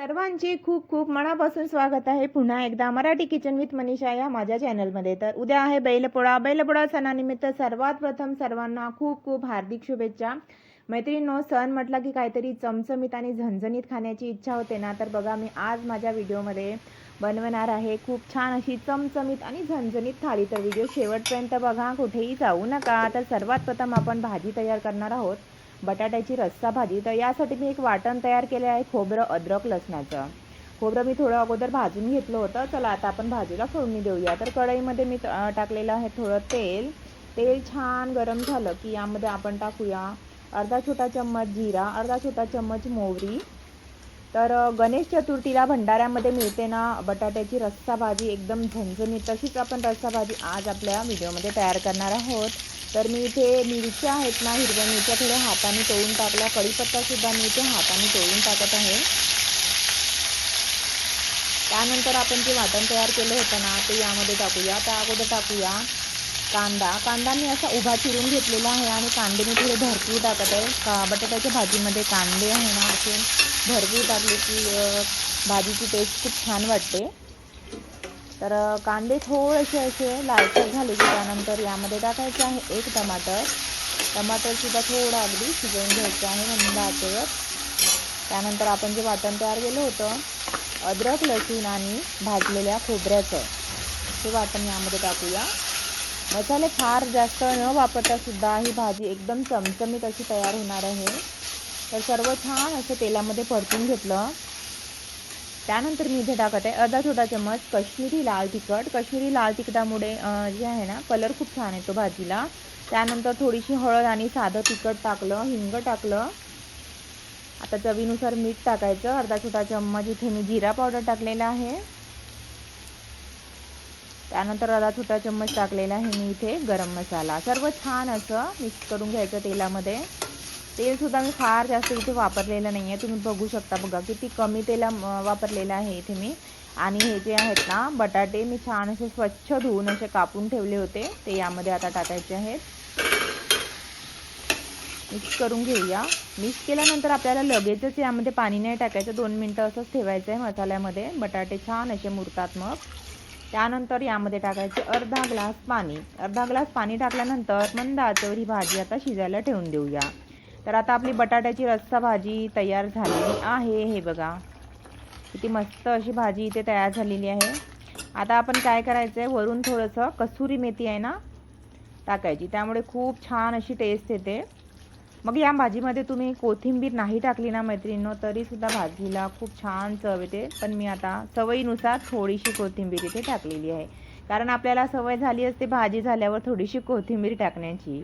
सर्वांचे खूप खूप मनापासून स्वागत आहे. पुन्हा एकदा मराठी किचन विथ मनीषा या माझ्या चॅनलमध्ये तर उद्या आहे बैलपोळा. बैलपोळा सणानिमित्त सर्वात प्रथम सर्वांना खूप खूप हार्दिक शुभेच्छा. मैत्रिणींनो सण म्हटलं की काहीतरी चमचमीत आणि झणझणीत खाण्याची इच्छा होते ना तर बघा मी आज माझ्या व्हिडिओमध्ये बनवणार आहे खूप छान अशी चमचमीत आणि झणझणीत थाळी. तर व्हिडिओ शेवटपर्यंत बघा कुठेही जाऊ नका. तर सर्वात प्रथम आपण भाजी तयार करणार आहोत. बटाट्याची रस्सा भाजी. तर यासाठी मी एक वाटण तयार केले आहे खोबरं अद्रक लसणाचं. खोबरं मी थोडं अगोदर भाजून घेतलं होतं. चला आता आपण भाजीला फोडणी देऊया. तर कढईमध्ये मी टाकलेलं आहे थोडं तेल. तेल छान गरम झालं की यामध्ये आपण टाकूया अर्धा छोटा चम्मच जिरा अर्धा छोटा चम्मच मोहरी. तर गणेश चतुर्थीला भंडाऱ्यामध्ये मिळते ना बटाट्याची रस्सा भाजी एकदम झणझणीत. तशीच आपण रस्सा भाजी आज आपल्या व्हिडिओमध्ये तयार करणार आहोत. तर मी इथे मिरच्या आहेत ना हिरव्या मिरच्या थोड्या हाताने तोडून टाकल्या. कढीपत्तासुद्धा मी इथे हाताने तोडून टाकत आहे. त्यानंतर आपण जे वाटण तयार केलं होतं ना ते यामध्ये टाकूया. त्या अगोदर टाकूया कांदा. कांदा मी असा उभा चिरून घेतलेला आहे आणि कांदे मी थोडे भरपूर टाकत आहे. का बटाट्याच्या भाजीमध्ये कांदे आहे ना असे भरपूर टाकले की भाजीची टेस्ट खूप छान वाटते. तर कांदे थोडेसे असे लालसर झाले की त्यानंतर यामध्ये टाकायचे आहे एक टमाटर. टमाटरसुद्धा थोडं अगदी शिजवून घ्यायचं आहे मंद आचेवर त्यानंतर आपण जे वाटण तयार केलं होतं अद्रक लसूण आणि भाजलेल्या खोबऱ्याचं हे वाटण यामध्ये टाकूया. मसाले फार जास्त न वापरता सुद्धा ही भाजी एकदम चमचमीत अशी तयार होणार आहे. तर सर्व छान असं तेलामध्ये परतून घेतलं. त्यानंतर मी इथे टाकत आहे अर्धा छोटा चम्मच कश्मीरी लाल तिखट. कश्मीरी लाल तिखटामुळे जे आहे ना कलर खूप छान येतो भाजीला. त्यानंतर थोडीशी हळद आणि साधं तिखट टाकलं हिंग टाकलं. आता चवीनुसार मीठ टाकायचं. अर्धा छोटा चम्मच इथे मी जिरा पावडर टाकलेला आहे. त्यानंतर अर्धा छोटा चम्मच टाकलेला आहे मी इथे गरम मसाला. सर्व छान असं मिक्स करून घ्यायचं तेलामध्ये. तेलसुद्धा मी फार जास्त इथे वापरलेलं नाही आहे तुम्ही बघू शकता बघा किती कमी तेला वापरलेलं आहे इथे मी. आणि हे जे आहेत ना बटाटे मी छान असे स्वच्छ धुवून असे कापून ठेवले होते. ते यामध्ये आता टाकायचे आहेत. मिक्स करून घेऊया. मिक्स केल्यानंतर आपल्याला लगेचच यामध्ये पाणी नाही टाकायचं. दोन मिनटं असंच ठेवायचं आहे मसाल्यामध्ये. बटाटे छान असे मुरतात मग त्यानंतर यामध्ये टाकायचे अर्धा ग्लास पाणी. अर्धा ग्लास पाणी टाकल्यानंतर मंद आचेवर ही भाजी आता शिजायला ठेवून देऊया. तर आता आपली बटाट्याची रस्सा भाजी तयार झालेली आहे. हे बघा. किती मस्त अशी भाजी इथे तयार झालेली आहे. आता आपण काय करायचं आहे वरून थोडंसं कसुरी मेथी आहे ना टाकायची. त्यामुळे खूप छान अशी टेस्ट येते. मग या भाजीमध्ये तुम्ही कोथिंबीर नाही टाकली ना मैत्रिणींनो तरीसुद्धा भाजीला खूप छान चव येते. पण मी आता सवयीनुसार थोडीशी कोथिंबीर इथे टाकलेली आहे. कारण आपल्याला सवय झाली असते भाजी झाल्यावर थोडीशी कोथिंबीर टाकण्याची.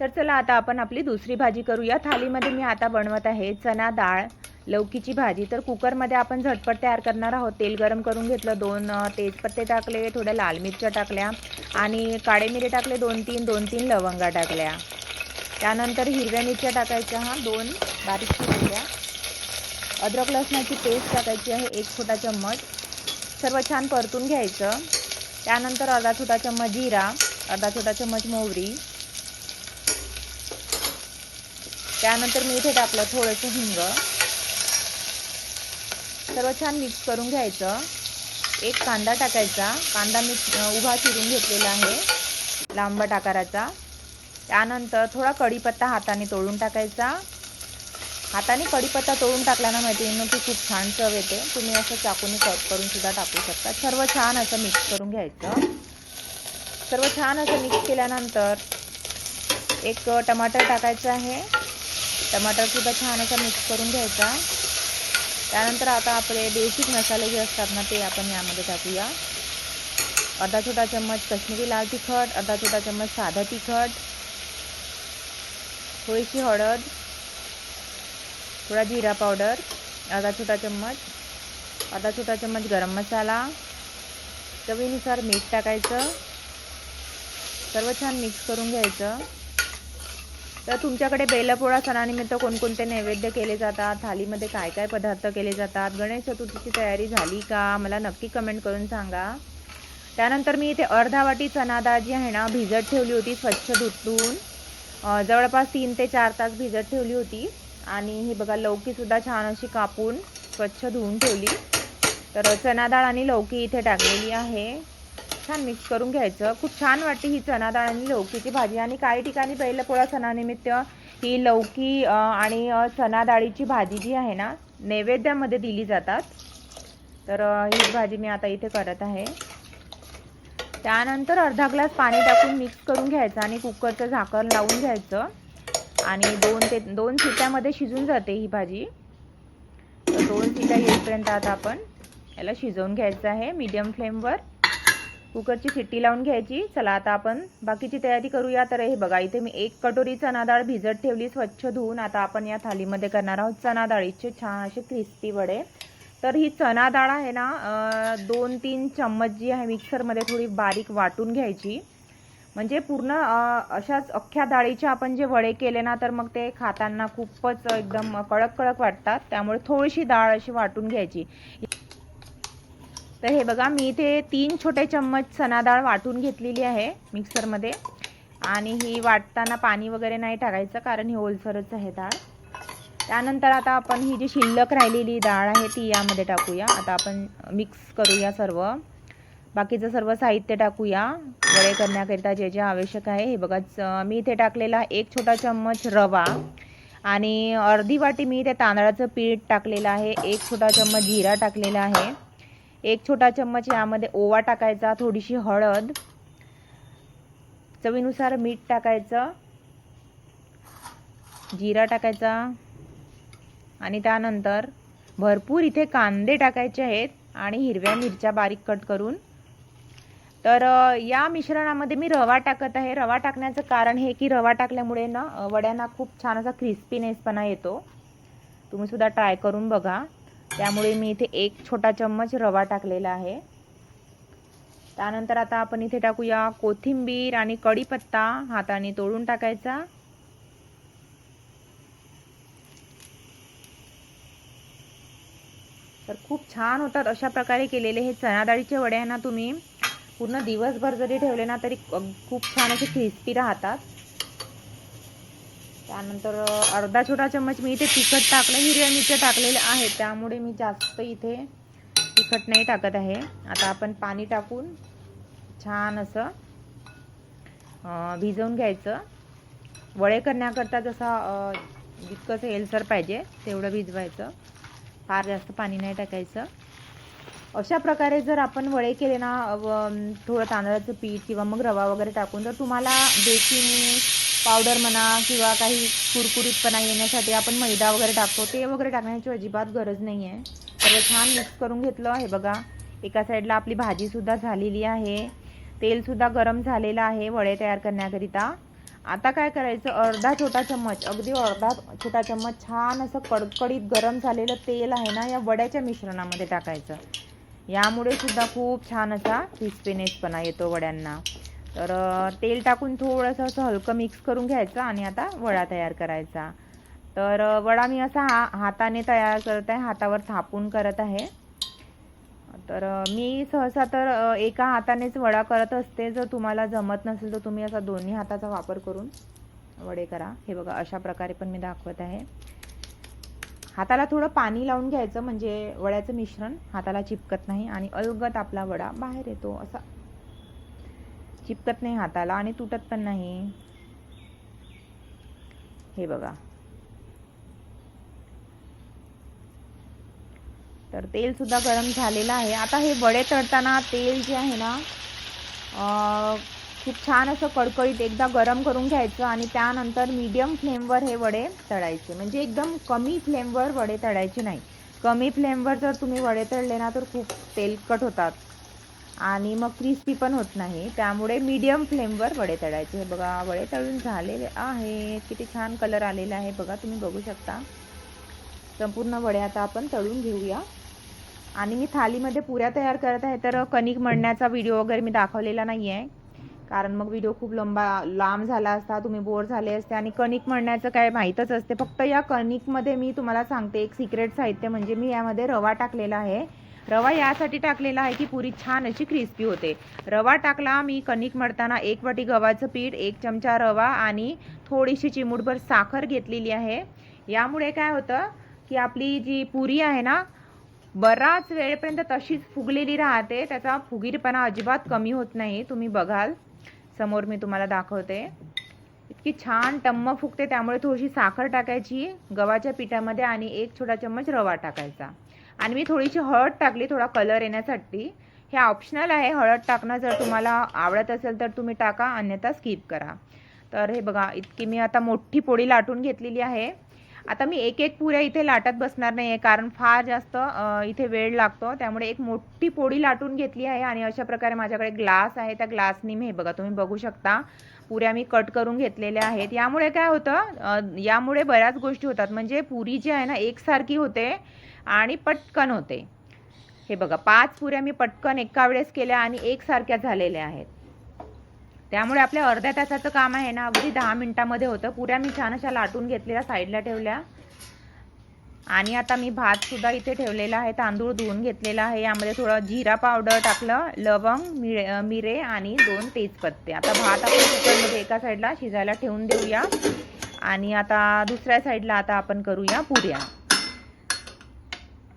तर चला आता आपण आपली दुसरी भाजी करूया. थालीमध्ये मी आता बनवत आहे चना डाळ लौकीची भाजी. तर कुकरमध्ये आपण झटपट तयार करणार आहोत. तेल गरम करून घेतलं दोन तेजपत्ते टाकले थोड्या लाल मिरच्या टाकल्या आणि काळे मिरे टाकले दोन तीन दोन तीन लवंगा टाकल्या. त्यानंतर हिरव्या मिरच्या टाकायच्या हा दोन बारीक चिरल्या अद्रक लसणाची पेस्ट टाकायची आहे एक छोटा चम्मच. सर्व छान परतून घ्यायचं. त्यानंतर अर्धा छोटा चम्मच जिरा अर्धा छोटा चम्मच मोहरी. त्यानंतर मी इथे टाकलं थोडंसं हिंग. सर्व छान मिक्स करून घ्यायचं. एक कांदा टाकायचा. कांदा मी उभा चिरून घेतलेला आहे. लांबट आकाराचा. त्यानंतर थोडा कढीपत्ता हाताने तोडून टाकायचा. हाताने कढीपत्ता तोडून टाकल्यानं मैत्रिणींनो की खूप छान चव येते. तुम्ही असं चाकूने कट करून सुद्धा टाकू शकता. सर्व छान असं मिक्स करून घ्यायचं. सर्व छान असं मिक्स केल्यानंतर एक टमाटर टाकायचं आहे. टमाटरसुद्धा छान असा मिक्स करून घ्यायचा. त्यानंतर आता आपले बेसिक मसाले जे असतात ना ते आपण यामध्ये टाकूया. अर्धा छोटा चम्मच कश्मीरी लाल तिखट अर्धा छोटा चम्मच साधा तिखट थोडीशी हळद थोडा जिरा पावडर अर्धा छोटा चम्मच अर्धा छोटा चम्मच गरम मसाला चवीनुसार मीठ टाकायचं. सर्व छान मिक्स करून घ्यायचं. तर तुमच्याकडे बेलपोळा सणानिमित्त कोणकोणते नैवेद्य केले जातात? थालीमध्ये काय काय पदार्थ केले जातात? गणेश चतुर्थीची तयारी झाली का? मला नक्की कमेंट करून सांगा. त्यानंतर मी इथे अर्धा वाटी चना जी आहे ना भिजत ठेवली होती स्वच्छ धुतून. जवळपास तीन ते चार तास भिजत ठेवली होती. आणि ही बघा लौकीसुद्धा छान अशी कापून स्वच्छ धुवून ठेवली. तर चना डाळ आणि लौकी इथे टाकलेली आहे. छान मिक्स करून घ्यायचं. खूप छान वाटते ही चना डाळ आणि लौकीची भाजी. आणि काही ठिकाणी पहिलं पोळा सणानिमित्त ही लौकी आणि चना डाळीची भाजी जी आहे ना नैवेद्यामध्ये दिली जातात. तर ही भाजी मी आता इथे करत आहे. त्यानंतर अर्धा ग्लास पाणी टाकून मिक्स करून घ्यायचं आणि कुकरचं झाकण लावून घ्यायचं. आणि दोन ते दोन शिट्यामध्ये शिजून जाते ही भाजी. तर दोन शिट्या येईपर्यंत आता आपण याला शिजवून घ्यायचं आहे. मीडियम फ्लेमवर कुकरची शिट्टी लावून घ्यायची. चला आता आपण बाकीची तयारी करूया. तर हे बघा इथे मी एक कटोरी चना डाळ भिजत ठेवली स्वच्छ धुवून. आता आपण या थालीमध्ये करणार आहोत चना डाळीचे छान असे क्रिस्पी वडे. तर ही चना डाळ आहे ना दोन तीन चम्मच जी आहे मिक्सरमध्ये थोडी बारीक वाटून घ्यायची. म्हणजे पूर्ण अशाच अख्ख्या डाळीचे आपण जे वडे केले ना तर मग ते खाताना खूपच एकदम कडक कडक वाटतात. त्यामुळे थोडीशी डाळ अशी वाटून घ्यायची. तर हे बघा मी इथे तीन छोटे चम्मच चना डाळ वाटून घेतलेली आहे मिक्सरमध्ये. आणि ही वाटताना पाणी वगैरे नाही टाकायचं कारण ही ओलसरच आहे डाळ. त्यानंतर आता आपण ही जी शिल्लक राहिलेली डाळ आहे ती यामध्ये टाकूया. आता आपण मिक्स करूया सर्व. बाकीचं सर्व साहित्य टाकूया. वडे करण्याकरिता जे जे आवश्यक आहे. हे बघा मी इथे टाकलेला एक छोटा चम्मच रवा. आणि अर्धी वाटी मी इथे तांदळाचं पीठ टाकलेलं आहे. एक छोटा चम्मच जिरा टाकलेला आहे. एक छोटा चम्मच यामध्ये ओवा टाकायचा थोडीशी हळद चवीनुसार मीठ टाकायचं जिरा टाकायचा आणि त्यानंतर भरपूर इथे कांदे टाकायचे आहेत आणि हिरव्या मिरच्या बारीक कट करून. तर या मिश्रणामध्ये मी रवा टाकत आहे. रवा टाकण्याचं कारण हे की रवा टाकल्यामुळे ना वड्यांना खूप छान असा क्रिस्पीनेसपणा येतो. तुम्ही सुद्धा ट्राय करून बघा. त्यामुळे मी इथे एक छोटा चम्मच रवा टाकलेला आहे. त्यानंतर आता आपण इथे टाकूया कोथिंबीर आणि कढीपत्ता हाताने तोडून टाकायचा. तर खूप छान होतात अशा प्रकारे केलेले हे चणाडाळीचे वडे आहे ना तुम्ही. पूर्ण दिवसभर जरी ठेवले ना तरी खूप छान असे क्रिस्पी राहतात. त्यानंतर अर्धा छोटा चम्मच मी इथे तिखट टाकलं हिरव्या मिरच्या टाकलेल्या आहेत. त्यामुळे मी जास्त इथे तिखट नाही टाकत आहे. आता आपण पाणी टाकून छान असं भिजवून घ्यायचं. वळे करण्याकरता जसा अ, जितकंसं एलसर पाहिजे तेवढं भिजवायचं. फार जास्त पाणी नाही टाकायचं. अशा प्रकारे जर आपण वळे केले ना व- थोडं तांदळाचं पीठ किंवा मग रवा वगैरे टाकून जर तुम्हाला बेकिंग पावडर म्हणा किंवा काही कुरकुरीतपणा येण्यासाठी आपण मैदा वगैरे टाकतो. ते वगैरे टाकण्याची अजिबात गरज नाही आहे तर छान मिक्स करून घेतलं आहे बघा. एका साईडला आपली भाजीसुद्धा झालेली आहे. तेलसुद्धा गरम झालेलं आहे वडे तयार करण्याकरिता. आता काय करायचं? अर्धा छोटा चम्मच अगदी अर्धा छोटा चम्मच छान असं कडकडीत गरम झालेलं तेल आहे ना या वड्याच्या मिश्रणामध्ये टाकायचं. यामुळे सुद्धा खूप छान असा क्रिस्पीनेसपणा येतो वड्यांना. तर तेल टाकून थोडंसं असं हलकं मिक्स करून घ्यायचं आणि आता वडा तयार करायचा. तर वडा मी असा हा हाताने तयार करत आहे हातावर थापून करत आहे. तर मी सहसा तर एका हातानेच वडा करत असते. जर तुम्हाला जमत नसेल तर तुम्ही असा दोन्ही हाताचा वापर करून वडे करा. हे बघा अशा प्रकारे पण मी दाखवत आहे. हाताला थोडं पाणी लावून घ्यायचं म्हणजे वड्याचं मिश्रण हाताला चिपकत नाही आणि अलगत आपला वडा बाहेर येतो असा चिपकत नाही हाताला आणि तुटत पण नाही. हे बघा. तर तेल सुद्धा गरम झालेलं आहे. आता हे वडे तळताना तेल जे आहे ना खूप छान असं कडकडीत एकदा गरम करून घ्यायचं आणि त्यानंतर मीडियम फ्लेमवर हे वडे तळायचे. म्हणजे एकदम कमी फ्लेमवर वडे तळायचे नाही. कमी फ्लेमवर जर तुम्ही वडे तळले ना तर खूप तेलकट होतात. आणि मग क्रिस्पी पण होत नाही. त्यामुळे मीडियम फ्लेमवर वडे तळायचे. हे बघा वडे तळून झालेले आहेत. किती छान कलर आलेला आहे. बघा तुम्ही बघू शकता. संपूर्ण वडे आता आपण तळून घेऊया. आणि मी थालीमध्ये पुऱ्या तयार करत आहे तर कणिक मळण्याचा व्हिडिओ वगैरे मी दाखवलेला नाही आहे कारण मग व्हिडिओ खूप लंबा लांब झाला असता तुम्ही बोर झाले असते. आणि कणिक मळण्याचं काय माहीतच असते. फक्त या कणिकमध्ये मी तुम्हाला सांगते एक सिक्रेट साहित्य म्हणजे मी यामध्ये रवा टाकलेला आहे. रवा यासाठी टाकलेला आहे की पुरी छान अशी क्रिस्पी होते. रवा टाकला मी कणिक मळताना एक वाटी गव्हाचं पीठ एक चमचा रवा आणि थोडीशी चिमूटभर साखर घेतलेली आहे. यामुळे काय होतं की आपली जी पुरी आहे ना बराच वेळेपर्यंत तशीच फुगलेली राहते. त्याचा फुगीरपणा अजिबात कमी होत नाही. तुम्ही बघाल. समोर मी तुम्हाला दाखवते. इतकी छान टम्म फुगते त्यामुळे थोडीशी साखर टाकायची गव्हाच्या पिठामध्ये आणि एक छोटा चम्मच रवा टाकायचा. आणि मी थोडीशी हळद टाकली थोडा कलर येण्यासाठी. हे ऑप्शनल आहे हळद टाकणं जर तुम्हाला आवडत असेल तर तुम्ही टाका अन्यथा स्किप करा. तर हे बघा इतकी मी आता मोठी पोळी लाटून घेतलेली आहे. आता मी एक एक पुऱ्या इथे लाटत बसणार नाही आहे कारण फार जास्त इथे वेळ लागतो. त्यामुळे एक मोठी पोळी लाटून घेतली आहे आणि अशा प्रकारे माझ्याकडे ग्लास आहे. त्या ग्लासनी मी हे बघा तुम्ही बघू शकता. पुऱ्या मी कट करून घेतलेल्या आहेत. यामुळे काय होतं यामुळे बऱ्याच गोष्टी होतात. म्हणजे पुरी जी आहे ना एकसारखी होते. आणि पटकन होते. हे बघा पाच पुऱ्या मी पटकन एका वेळेस केल्या आणि एकसारख्या झालेल्या आहेत. त्यामुळे आपल्या अर्ध्या तासाचं काम आहे ना अगदी दहा मिनिटामध्ये होतं. पुऱ्या मी छान अशा लाटून घेतलेल्या साईडला ठेवल्या. आणि आता मी भात सुद्धा इथे ठेवलेला आहे तांदूळ धुवून घेतलेला आहे. यामध्ये थोडं जिरा पावडर टाकलं लवंग मिरे मिरे आणि दोन तेजपत्ते. आता भात आपण कुकरमध्ये एका साईडला शिजायला ठेवून देऊया. आणि आता दुसऱ्या साईडला आता आपण करूया पुऱ्या.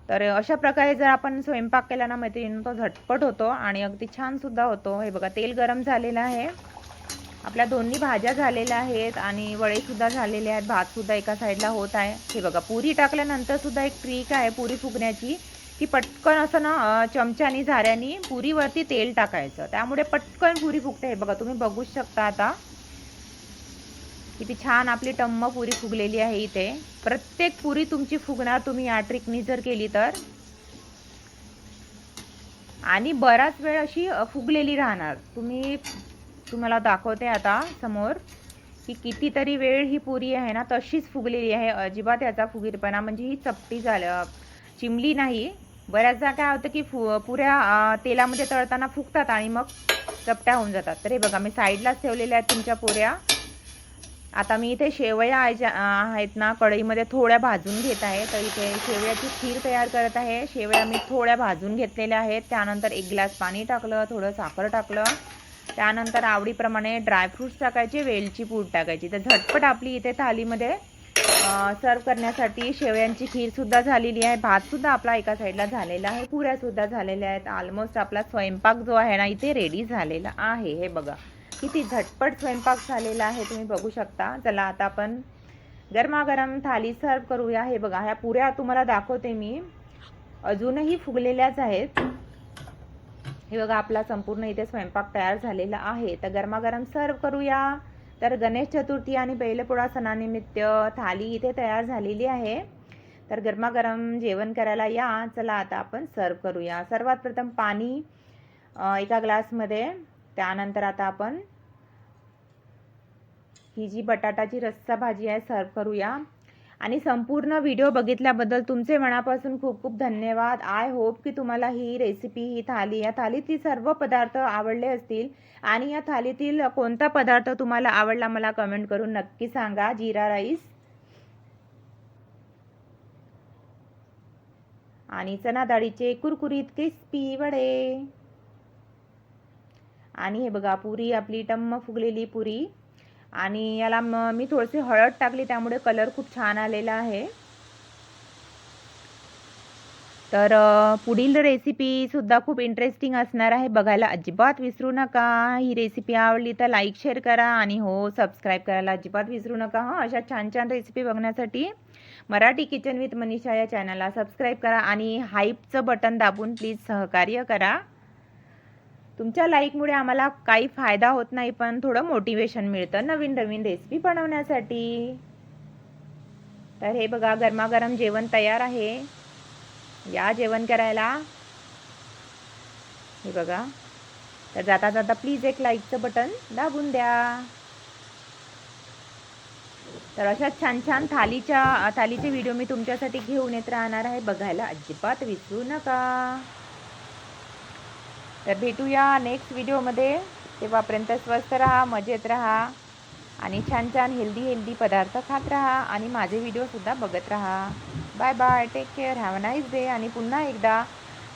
तर अशा प्रकारे जर आपण स्वयंपाक केला ना मैत्रिणी तो झटपट होतो आणि अगदी छानसुद्धा होतो. हे बघा तेल गरम झालेलं आहे. आपल्या दोन्ही भाज्या झालेल्या आहेत आणि वळेसुद्धा झालेले आहेत. भातसुद्धा एका साईडला होत आहे. हे बघा पुरी टाकल्यानंतरसुद्धा एक ट्रिक आहे पुरी फुगण्याची की पटकन असं ना चमच्यानी झाऱ्यानी पुरीवरती तेल टाकायचं. त्यामुळे पटकन पुरी फुगते. हे बघा तुम्ही बघूच शकता आता. किती छान आपली टम्म पुरी फुगलेली आहे इथे. प्रत्येक पुरी तुमची फुगणार तुम्ही या ट्रिकनी जर केली तर. आणि बराच वेळ अशी फुगलेली राहणार. तुम्ही तुम्हाला दाखवते आता समोर की कितीतरी वेळ ही पुरी आहे ना तशीच फुगलेली आहे. अजिबात याचा फुगीरपणा म्हणजे ही चपटी झालं चिमली नाही. बऱ्याचदा काय होतं की फु पुऱ्या तेलामध्ये तळताना फुगतात आणि मग चपट्या होऊन जातात. तर हे बघा मी साईडलाच ठेवलेल्या आहेत तुमच्या पुऱ्या. आता मी इथे शेवया आहेत ना कढईमध्ये थोड्या भाजून घेत आहे. तर इथे शेवयाची खीर तयार करत आहे. शेवया मी थोड्या भाजून घेतलेल्या आहेत. त्यानंतर एक ग्लास पाणी टाकलं थोडं साखर टाकलं. त्यानंतर आवडीप्रमाणे ड्रायफ्रूट्स टाकायचे वेलची पूड टाकायची. तर झटपट आपली इथे थालीमध्ये सर्व करण्यासाठी शेवयांची खीरसुद्धा झालेली आहे. भातसुद्धा आपला एका साईडला झालेला आहे. पुऱ्यासुद्धा झालेल्या आहेत. ऑलमोस्ट आपला स्वयंपाक जो आहे ना इथे रेडी झालेला आहे. हे बघा. किती झटपट स्वयंपाक झालेला आहे तुम्ही बघू शकता. चला आता आपण गरमागरम थाली सर्व करूया. हे बघा ह्या पुऱ्या तुम्हाला दाखवते मी. अजूनही फुगलेल्याच आहेत. हे बघा आपला संपूर्ण इथे स्वयंपाक तयार झालेला आहे. तर गरमागरम सर्व करूया. तर गणेश चतुर्थी आणि बैलपोळा सणानिमित्त थाली इथे तयार झालेली आहे. तर गरमागरम जेवण करायला या. चला आता आपण सर्व करूया. सर्वात प्रथम पाणी एका ग्लासमध्ये त्यानंतर आता आपण ही जी बटाटाची रस्सा भाजी आहे सर्व करूया. आणि संपूर्ण व्हिडिओ बघितल्याबद्दल तुमचे मनापासून खूप खूप धन्यवाद. आय होप की तुम्हाला ही रेसिपी ही थाली या थालीतील सर्व पदार्थ आवडले असतील. आणि या थालीतील कोणता पदार्थ तुम्हाला आवडला मला कमेंट करून नक्की सांगा. जिरा राईस. आणि चना डाळीचे कुरकुरीत क्रिस्पी वडे. आणि हे बघा पुरी आपली टम्म फुगलेली पुरी. आणि याला मी थोडीशी हळद टाकली त्यामुळे कलर खूप छान आलेला आहे. तर पुढील रेसिपीसुद्धा खूप इंटरेस्टिंग असणार आहे. बघायला अजिबात विसरू नका. ही रेसिपी आवडली तर लाईक शेअर करा आणि हो सबस्क्राईब करायला अजिबात विसरू नका. हां अशा छान छान रेसिपी बघण्यासाठी मराठी किचन विथ मनीषा या चॅनलला सबस्क्राईब करा आणि हाईपचं बटन दाबून प्लीज सहकार्य करा. तुमच्या लाईकमुळे आम्हाला काही फायदा होत नाही पण थोडं मोटिवेशन मिळतं नवीन नवीन रेसिपी बनवण्यासाठी. तर हे बघा गरमागरम जेवण तयार आहे. या जेवण करायला. हे बघा. तर जाता जाता प्लीज एक लाईकचं बटन दाबून द्या. तर अशा छान छान थालीच्या थालीचे व्हिडिओ मी तुमच्यासाठी घेऊन येत राहणार आहे. बघायला अजिबात विसरू नका. तर भेटूया नेक्स्ट व्हिडिओमध्ये तेव्हापर्यंत स्वस्त राहा मजेत राहा आणि छान छान हेल्दी हेल्दी पदार्थ खात राहा आणि माझे व्हिडिओसुद्धा बघत राहा. Bye bye take care have a nice day आणि पुन्हा एकदा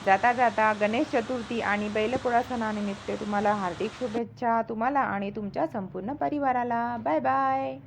जाता जाता गणेश चतुर्थी आणि बैलपोळा सणानिमित्त तुम्हाला हार्दिक शुभेच्छा तुम्हाला आणि तुमच्या संपूर्ण परिवाराला. Bye bye